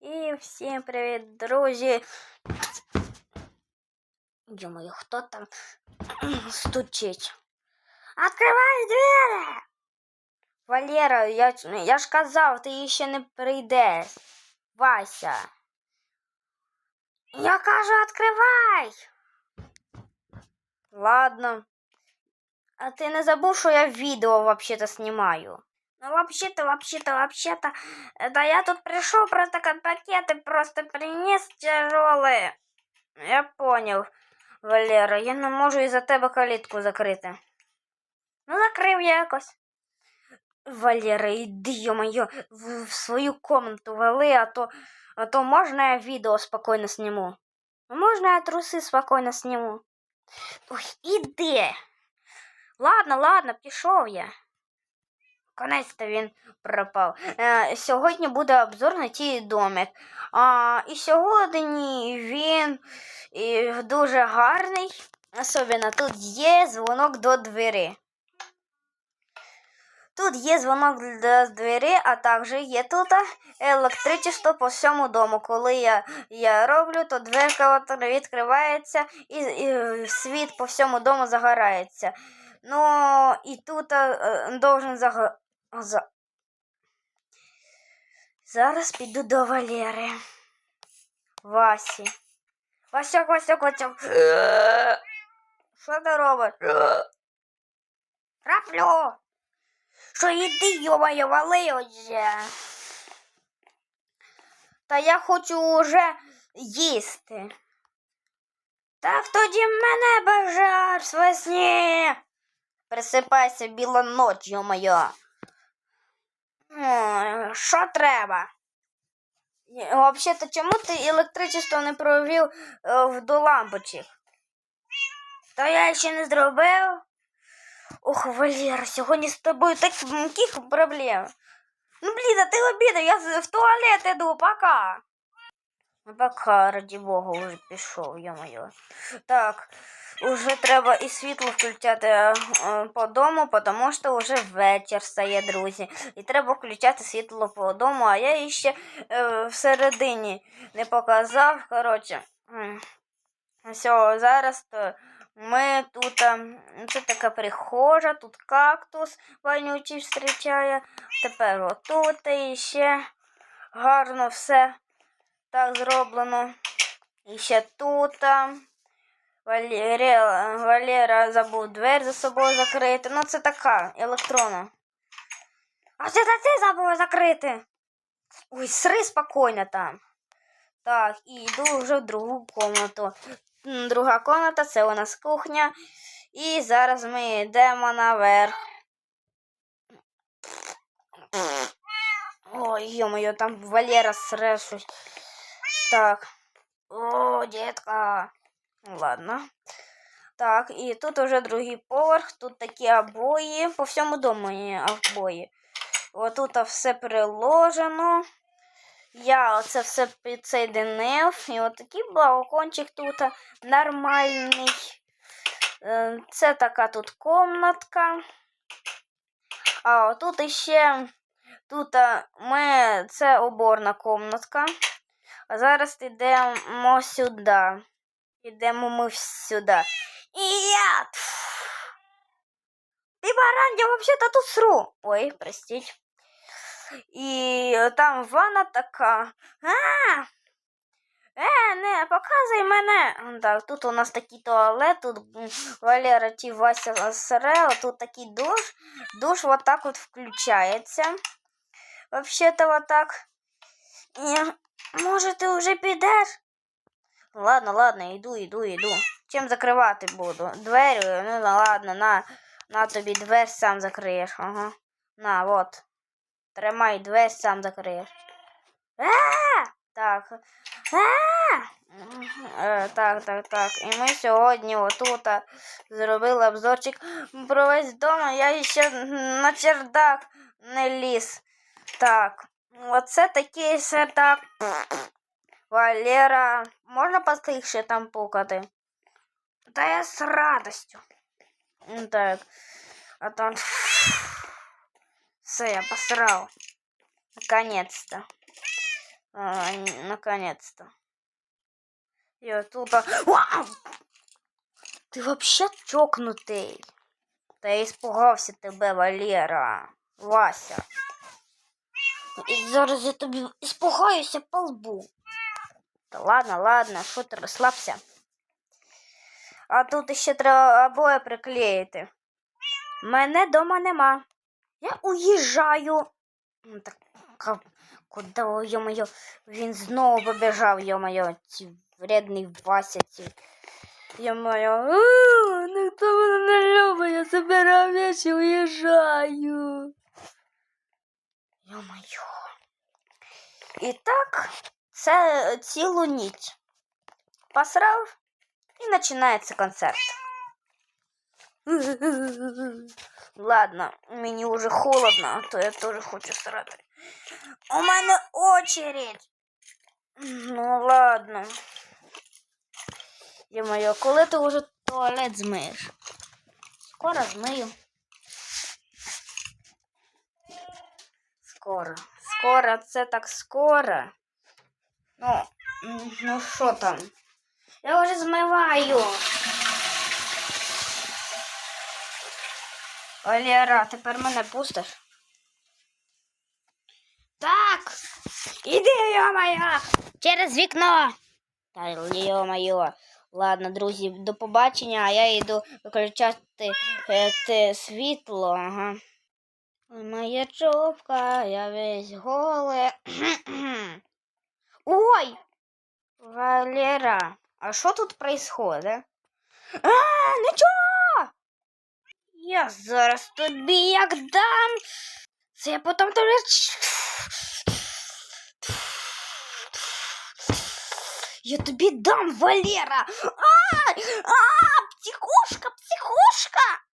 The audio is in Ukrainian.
І всім привіт, друзі. Думаю, хто там стучить? Откривай двері! Валера, я, я ж казав, ти ще не прийдеш. Вася. Я кажу, відкривай. Ладно. А ти не забув, що я відео вообще-то знімаю? Ну, вообще-то, вообще-то, вообще-то, да я тут пришел, просто как пакеты просто принес тяжелые. Я понял, Валера, я не можу із-за тебе калітку закрити. Ну, закрив якось. Валера, іди, йо-моє, в, в свою комнату вали, а то, а то можна я відео спокійно зніму? Можна я труси спокійно зніму? Ой, іди. Ладно, ладно, пішов я. Конець-то він пропав. Е, сьогодні буде обзор на ті домик. А, і сьогодні він і, дуже гарний. Особливо тут є дзвонок до двері. Тут є дзвонок до двері, а також є тут електричество по всьому дому. Коли я, я роблю, то дверка відкривається і, і світ по всьому дому загорається. Ну, і тут е, должен заг... За... Зараз піду до Валери. Васі. Васяк, Васяк, Васяк. Що ти робиш? Раплю. Що іди, йо-моє, вали отже. Та я хочу уже їсти. Так тоді мене бажав свесні. Присипайся біла ноч, йо-моє. Ой, Що треба? Взагалі-то чому ти електричество не провів е, до лампочок? То я ще не зробив. Ох, Валера, сьогодні з тобою таких проблем. Ну, блін, а ти обідав, я в туалет іду, пока. Пока, раді Бога, вже пішов, йо-моє. Так, уже треба і світло включати е, по дому, тому що вже вечір стає, друзі. І треба включати світло по дому, а я її ще е, всередині не показав. Коротше, все, зараз то ми тут. е, Це така прихожа, тут кактус вонючий зустрічає. Тепер отут і ще гарно все так зроблено. І ще тут. Валера, Валера забув двері за собою закрити. Ну, це така електронна. А це та ти забув закрити. Ой, сри спокійно там. Так, і йду вже в другу комнату. М, Друга комната це у нас кухня. І зараз ми йдемо наверх. Ой, ё-моё, там Валера сре щось. Так. О, детка. Ну, Ладно. Так, і тут уже другий поверх, тут такі обої. По всьому дому є обої. Отут все приложено. Я оце все підсоєдинив. І отакий балкончик тут нормальний. Е, Це така тут комнатка. А тут іще тут ми, це оборна комнатка. А зараз йдемо сюди. Йдемо ми сюди. І я. Ти баран, я взагалі тут сру. Ой, простіть. І там ванна така. А! Е, не, показуй мене. Так, тут у нас такий туалет, тут Валера ті Вася сре, тут такий душ. Душ вот так вот включається. Вообще-то вот так. Може, ти вже підеш? Ладно, ладно, йду, йду, йду. Чим закривати буду? Двері, ну ладно, на, на тобі двері сам закриєш. Ага. На, вот. Тримай двері сам закриєш. А! Так. А! Е, Так, так, так. І ми сьогодні отут зробили обзорчик про весь дом. Я ще на чердак не ліз. Так. Оце такий сердак. Валера, можна потихше там пукати? Та я з радостю. Ну, Так. А там. Все, я посрал. Наконец-то. А, наконец-то. Я тут... а-! Ти вообще чокнутий. Та я испугався тебе, Валера. Вася. Зараз я тобі іспугаюся по лбу. Та ладно, ладно, що ти розслабся. А тут ще треба обоє приклеїти. Мене дома нема. Я уїжджаю. Ну, Так, куди, йо-моє, він знову побіжав, йо-моє, ці вредний Вася, ці. Йо-моє, «А, ніхто мене не любить, я забираю речі, уїжджаю. Йо-моє. І так, це цілу ніч. Посрав і починається концерт. Ладно, мені вже холодно, а то я теж хочу срати. У мене очередь. Ну ладно. Ё-моё, коли ти вже туалет змиєш? Скоро змию. Скоро. Скоро, це так скоро. Ну, ну що там? Я вже змиваю. Валера, тепер мене пустиш? Так. Іди, йо-моє, через вікно. Та йо-моє. Ладно, друзі, до побачення, а я йду виключати е, те світло. Ага. Моя чопка, я весь голий. Ой! Валера, а що тут происходит? А, ну нічого! Я зараз тобі як дам. Це я потім тобі. Я тобі дам, Валера. А, а, психушка, психушка.